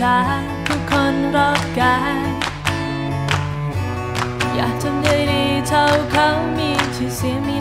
ชาทุกคนรอบกายอยากทำได้ดีเท่าเขามีชื่อเสียงมี